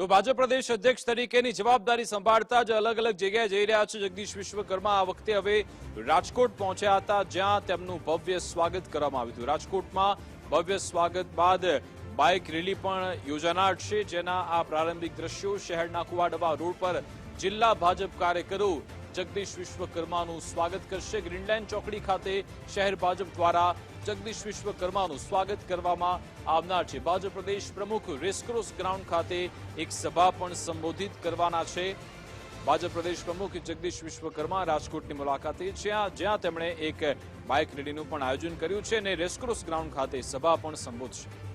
તો ભાજપ પ્રદેશ અધ્યક્ષ તરીકેની જવાબદારી સંભાળતા જ અલગ અલગ જગ્યાએ જઈ રહ્યા છે. જગદીશ વિશ્વકર્મા આ વખતે હવે રાજકોટ પહોંચ્યા હતા, જ્યાં તેમનું ભવ્ય સ્વાગત કરવામાં આવ્યું હતું. રાજકોટમાં ભવ્ય સ્વાગત બાદ બાઇક રેલી પણ યોજાનાર છે, જેના આ પ્રારંભિક દ્રશ્યો શહેરના કુવાડવા રોડ પર જિલ્લા ભાજપ કાર્યકરો જગદીશ વિશ્વકર્માનું સ્વાગત કરશે. ગ્રીનલેન્ડ ચોકડી ખાતે શહેર ભાજપ દ્વારા જગદીશ વિશ્વકર્માનું સ્વાગત કરવામાં આવનાર છે. ભાજપ પ્રદેશ પ્રમુખ રેસક્રોસ ગ્રાઉન્ડ ખાતે એક સભા પણ સંબોધિત કરવાના છે. ભાજપ પ્રદેશ પ્રમુખ જગદીશ વિશ્વકર્મા રાજકોટની મુલાકાતે જ્યાં જ્યાં તેમણે એક બાઇક રેલીનું પણ આયોજન કર્યું છે અને રેસક્રોસ ગ્રાઉન્ડ ખાતે સભા પણ સંબોધશે.